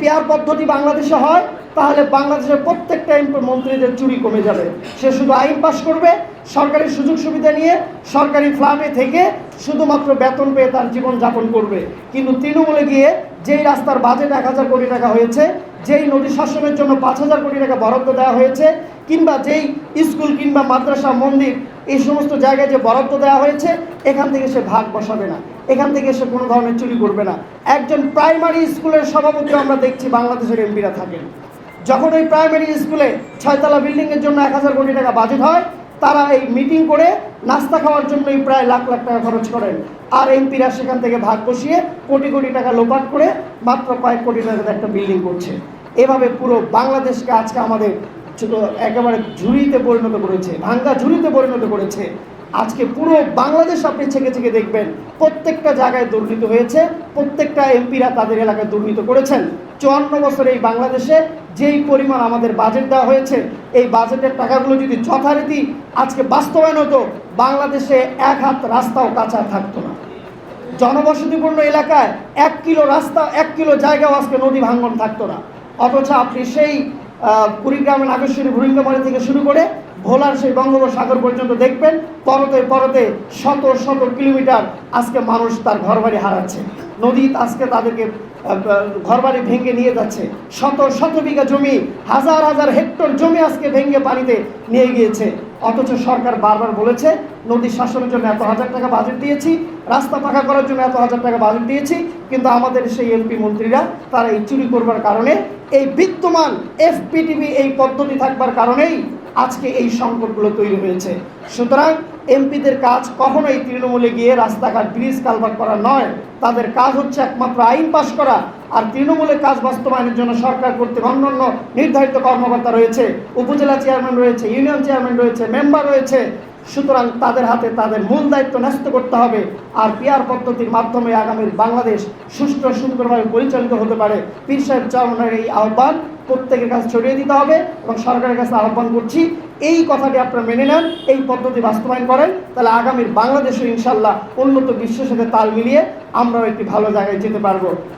Pair পদ্ধতি বাংলাদেশে হয়, তাহলে বাংলাদেশের প্রত্যেকটা মন্ত্রীদের চুরি কমে যাবে। সে শুধু আইন পাশ করবে, সরকারি সুযোগ সুবিধা নিয়ে সরকারি ফ্লামে থেকে শুধুমাত্র বেতন পেয়ে তার জীবন যাপন করবে। কিন্তু তৃণমূলে গিয়ে যেই রাস্তার বাজেট এক হাজার কোটি টাকা হয়েছে, যেই নদী শাসনের জন্য পাঁচ হাজার কোটি টাকা বরাদ্দ দেওয়া হয়েছে, কিংবা যেই স্কুল কিংবা মাদ্রাসা, মন্দির, এই সমস্ত জায়গায় যে বরাদ্দ দেওয়া হয়েছে, এখান থেকে সে ভাগ বসাবে না। এখান থেকে সে কোনো ধরনের চুরি করবে না। একজন প্রাইমারি স্কুলের সভাপতি আমরা দেখছি বাংলাদেশের এমপিরা থাকেন। যখন এই প্রাইমারি স্কুলে ছয়তলা বিল্ডিংয়ের জন্য এক হাজার কোটি টাকা বাজেট হয় তারা এই মিটিং করে নাস্তা খাওয়ার জন্যই প্রায় লাখ লাখ টাকা খরচ করেন। আর এমপিরা সেখান থেকে ভাগ বসিয়ে কোটি কোটি টাকা লোপাট করে মাত্র কয়েক কোটি টাকা একটা বিল্ডিং করছে। এভাবে পুরো বাংলাদেশকে আজকে আমাদের একেবারে ঝুড়িতে পরিণত করেছে, ভাঙ্গা ঝুড়িতে পরিণত করেছে। আজকে পুরো বাংলাদেশ আপনি ছেকে ছেকে দেখবেন। প্রত্যেকটা জায়গায় দুর্নীতি হয়েছে প্রত্যেকটা এমপিরা তাদের এলাকায় দুর্নীতি করেছেন। চুয়ান্ন বছর এই বাংলাদেশে যেই পরিমাণ আমাদের বাজেট দেওয়া হয়েছে এই বাজেটের টাকাগুলো যদি যথারীতি আজকে বাস্তবায়ন হতো বাংলাদেশে এক হাত রাস্তাও কাঁচা থাকতো না। জনবসতিপূর্ণ এলাকায় এক কিলো রাস্তা এক কিলো জায়গাও আজকে নদী ভাঙ্গন থাকতো না। অথচ আপনি সেই আহ, কুড়িগ্রাম নাগেশ্বরী ভুরিঙ্গামারি থেকে শুরু করে ভোলার সেই বঙ্গোপসাগর পর্যন্ত দেখবেন, পরতে পরতে শত শত কিলোমিটার আজকে মানুষ তার ঘরবাড়ি হারাচ্ছে। নদী আজকে তাদেরকে ঘরবাড়ি ভেঙে নিয়ে যাচ্ছে। শত শত বিঘা জমি, হাজার হাজার হেক্টর জমি আজকে ভেঙে পানিতে নিয়ে গিয়েছে। অথচ সরকার বারবার বলেছে, নদী শাসনের জন্য এত হাজার টাকা বাজেট দিয়েছি, রাস্তা পাকা করার জন্য এত হাজার টাকা বাজেট দিয়েছি, কিন্তু আমাদের সেই এমপি মন্ত্রীরা, তারা এই চুরি করবার কারণে, এই বিদ্যমান এফপিটিভি এই পদ্ধতি থাকবার কারণেই আজকে এই সংকটগুলো তৈরি হয়েছে। সুতরাং এমপিদের কাজ কখনোই তৃণমূলে গিয়ে রাস্তাঘাট ব্রিজ কালভার করা নয়। তাদের কাজ হচ্ছে একমাত্র আইন পাশ করা। আর তৃণমূলের কাজ বাস্তবায়নের জন্য সরকার কর্তৃক অন্যান্য নির্ধারিত কর্মকর্তা রয়েছে। উপজেলা চেয়ারম্যান রয়েছে ইউনিয়ন চেয়ারম্যান রয়েছে মেম্বার রয়েছে। সুতরাং তাদের হাতে তাদের মূল দায়িত্ব ন্যস্ত করতে হবে আর পিয়ার পদ্ধতির মাধ্যমে আগামীর বাংলাদেশ সুষ্ঠু সুন্দরভাবে পরিচালিত হতে পারে। পীর সাহেব চরমনের এই আহ্বান প্রত্যেকের কাছে ছড়িয়ে দিতে হবে এবং সরকারের কাছে আহ্বান করছি, এই কথাটি আপনারা মেনে নেন, এই পদ্ধতি বাস্তবায়ন করেন, তাহলে আগামীর বাংলাদেশে ইনশাল্লাহ উন্নত বিশ্বের সাথে তাল মিলিয়ে আমরাও একটি ভালো জায়গায় যেতে পারব।